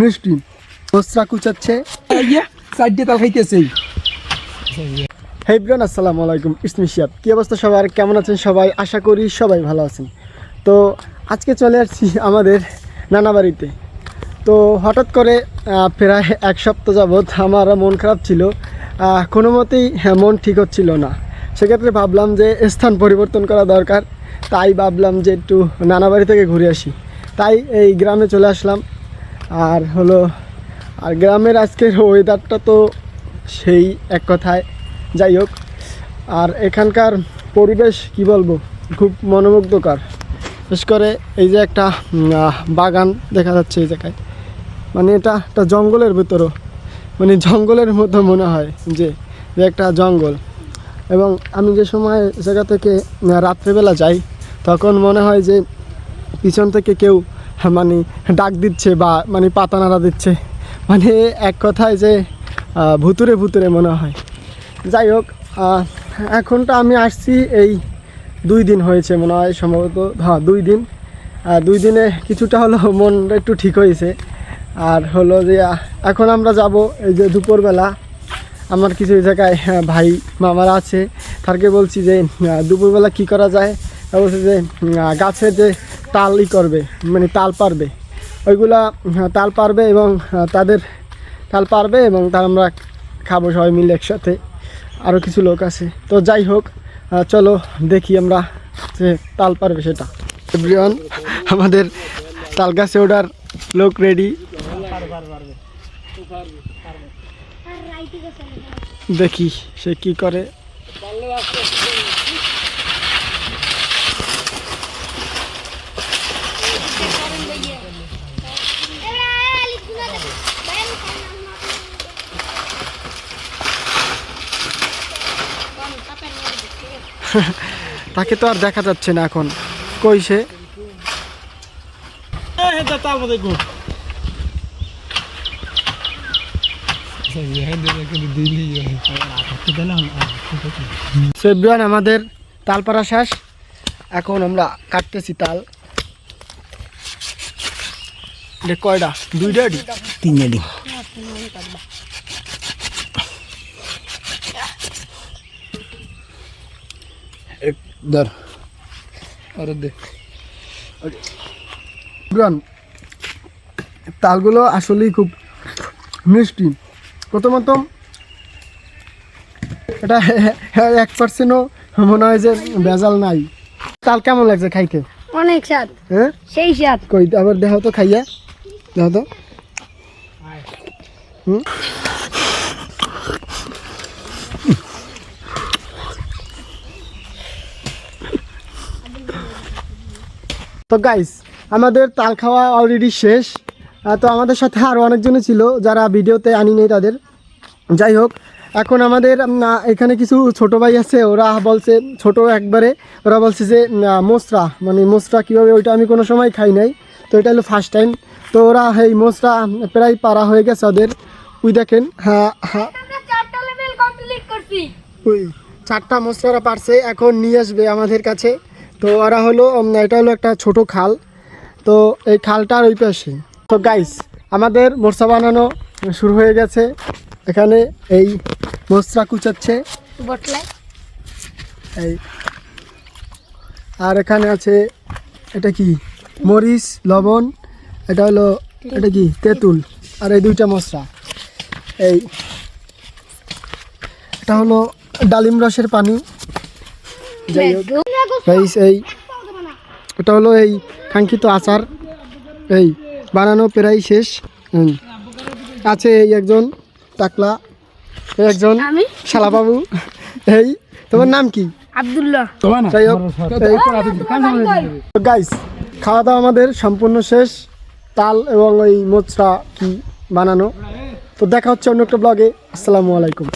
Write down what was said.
মিষ্টি। মোসরা কুচাচ্ছে। চারটে তাল খাইতেছে। হেই ব্রান আসসালামু আলাইকুম ইসমি শিয়াব কী অবস্থা সবার? কেমন আছেন সবাই? আশা করি সবাই ভালো আছেন। তো আজকে চলে আসছি আমাদের নানা বাড়িতে। তো হঠাৎ করে প্রায় এক সপ্তাহ যাবৎ আমার মন খারাপ ছিল। কোনো মতেই হ্যাঁ, মন ঠিক হচ্ছিল না। সেক্ষেত্রে ভাবলাম যে স্থান পরিবর্তন করা দরকার। তাই ভাবলাম যে একটু নানা বাড়ি থেকে ঘুরে আসি। তাই এই গ্রামে চলে আসলাম। আর হলো, আর গ্রামের আজকের ওয়েদারটা তো সেই এক কথায়। যাই হোক, আর এখানকার পরিবেশ কি বলব? খুব মনোমুগ্ধকর। বিশেষ করে এই যে একটা বাগান দেখা যাচ্ছে এই জায়গায়। মানে এটা একটা জঙ্গলের ভিতরও। মানে জঙ্গলের মতো মনে হয় যে একটা জঙ্গল। এবং আমি যে সময় জায়গা থেকে রাত্রেবেলা যাই, তখন মনে হয় যে পিছন থেকে কেউ মানে ডাক দিচ্ছে বা মানে পাতা নাড়া দিচ্ছে। মানে এক কথায় যে ভুতুরে ভুতুরে মনে হয়। যাই হোক এখনটা আমি আসছি এই দুই দিন হয়েছে মনে হয় সম্ভবত হ্যাঁ দুই দিন। দুই দিনে কিছুটা হলো মন একটু ঠিক হয়েছে। আর হলো যে এখন আমরা যাব এই যে দুপুরবেলা। আমার কিছু জায়গায় ভাই, মামারা আছে। তারকে বলছি যে দুপুরবেলা কি করা যায়? বলছে যে গাছের যে তাল ই করবে মানে তাল পারবে। ওইগুলা তাল পারবে এবং তাদের তাল পারবে এবং তার আমরা খাব সবাই মিলে একসাথে। আরও কিছু লোক আছে। তো যাই হোক চলো দেখি আমরা যে তাল পারবে সেটা। এভরিওয়ান আমাদের তাল গাছে ওঠার লোক রেডি দেখি সে কি করে। তাকে তো আর দেখা যাচ্ছে না এখন। কই সে? আমাদের তাল পাড়া শেষ। এখন আমরা কাটতেছি তাল। কয়টা দুইটা আডি তিন জানি ধর। আরে দে। তালগুলো আসলেই খুব মিষ্টি। প্রথমত এটা এক পার্সেন্টও মনে হয় যে ভেজাল নাই। তাল কেমন লাগছে খাইতে? অনেক স্বাদ। হ্যাঁ সেই স্বাদ। কই আবার দেখো তো খাইয়া। দেখো তো। হুম? তো গাইস আমাদের তাল খাওয়া অলরেডি শেষ। তো আমাদের সাথে আরও অনেকজনই ছিল যারা ভিডিওতে আনি নেই তাদের। যাই হোক এখন আমাদের এখানে কিছু ছোট ভাই আছে ওরা বলছে ছোট একবারে ওরা বলছে যে মোসরা। মানে মোসরা কীভাবে ওইটা আমি কোনো সময় খাই নাই। তো এটা হলো ফার্স্ট টাইম তো ওরা এই মোসরা প্রায় পারা হয়ে গেছে ওদের। ওই দেখেন হ্যাঁ হ্যাঁ চারটা মশলারা পারছে এখন নিয়ে আসবে আমাদের কাছে। তো ওরা হলো এটা হলো একটা ছোট খাল। তো এই খালটার ওই পাশে। তো গাইস আমাদের মোরসা বানানো শুরু হয়ে গেছে। এখানে এই মশলা কুচাচ্ছে। এই। আর এখানে আছে এটা কি? মরিচ লবণ এটা হলো এটা কি? তেঁতুল। আর এই দুইটা মশলা এই। এটা হলো ডালিম রসের পানি। যাই হোক। গাইস এই এটা হলো এই কাঙ্ক্ষিত আচার। এই বানানো প্রায় শেষ। হুম। আছে এই একজন টাকলা এই একজন শালাবাবু। এই তোমার নাম কি? আব্দুল্লাহ। যাই হোক গাইস খাওয়া দাওয়া আমাদের সম্পূর্ণ শেষ। তাল এবং ওই মোচরা কি বানানো? তো দেখা হচ্ছে অন্য একটা ব্লগে আসসালামু আলাইকুম।